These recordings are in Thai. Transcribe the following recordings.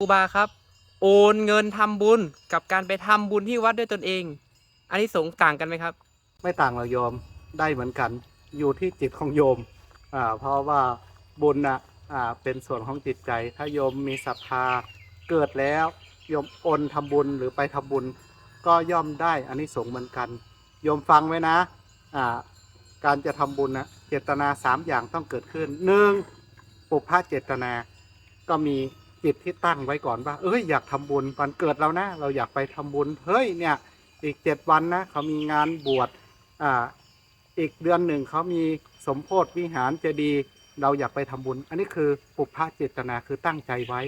ครูบาครับ โอนเงินทำบุญกับการไปทำบุญที่วัดด้วยตนเอง อันนี้สงส์ต่างกันไหมครับ ไม่ต่างหรอกโยมได้เหมือนกัน อยู่ที่จิตของโยมอ่าเพราะว่าบุญนะอ่าเป็นส่วนของจิตใจ ถ้าโยมมีศรัทธาเกิดแล้ว โยมโอนทำบุญหรือไปทำบุญ ก็ย่อมได้อันนี้สงส์เหมือนกัน โยมฟังไว้นะอ่าการจะทำบุญนะเจตนาสามอย่างต้องเกิดขึ้นหนึ่งปุพพะเจตนาก็มี จิตที่ตั้งไว้ก่อนว่า เอ้ยอยากทำบุญวันเกิดเรานะ เราอยากไปทำบุญเฮ้ยเนี่ยอีกเจ็ดวันนะเขามีงานบวชอ่าอีกเดือนหนึ่งเขามีสมโพธิวิหารเจดีย์เราอยากไปทำบุญ อันนี้คือปุพพะเจตนาคือตั้งใจไว้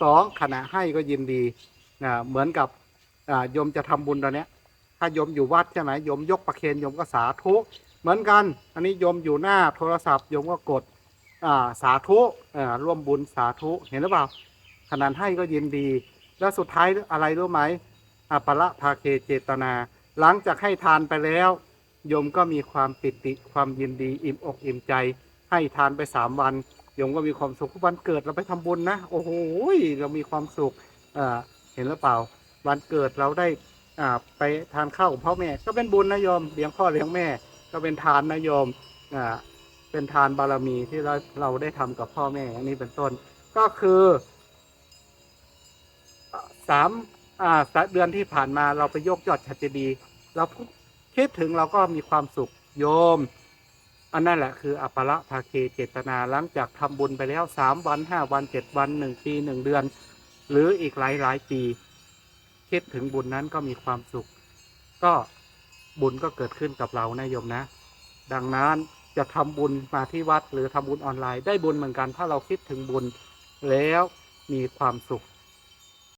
สองขณะให้ก็ยินดีอ่าเหมือนกับอ่าโยมจะทำบุญตอนนี้ถ้าโยมอยู่วัดใช่ไหมโยมยกประเคนโยมก็สาธุเหมือนกัน อันนี้โยมอยู่หน้าโทรศัพท์โยมก็กด อ่าสาธุอ่าร่วมบุญสาธุเห็นหรือเปล่าขณะให้ก็ยินดี แล้วสุดท้ายอะไรรู้ไหมอปละภาเคเจตนา หลังจากให้ทานไปแล้วโยมก็มีความปิติความยินดี อิ่มอกอิ่มใจ ให้ทานไปสามวันโยมก็มีความสุขวันเกิดเราไปทำบุญนะ โอ้โหเรามีความสุขเห็นหรือเปล่า วันเกิดเราได้ไปทานข้าวกับพ่อแม่ ก็เป็นบุญนะโยมเลี้ยงพ่อเลี้ยงแม่ ก็เป็นทานนะโยมอ่า เป็นทานบารมีที่เราเราได้ทำกับพ่อแม่อันนี้เป็นต้น ก็คือสามอ่าสเดือนที่ผ่านมาเราไปยกยอดชัดเจดีย์เราคิดถึงเราก็มีความสุขโยม อันนั่นแหละคืออัปละภาเคเจตนาหลังจากทำบุญไปแล้วสามวันห้าวันเจ็ดวันหนึ่งปีหนึ่งเดือน หรืออีกหลายหลายปี คิดถึงบุญนั้นก็มีความสุข ก็บุญก็เกิดขึ้นกับเรานะโยมนะ ดังนั้น จะทำบุญมาที่วัดหรือทำบุญออนไลน์ได้บุญเหมือนกัน ถ้าเราคิดถึงบุญแล้วมีความสุข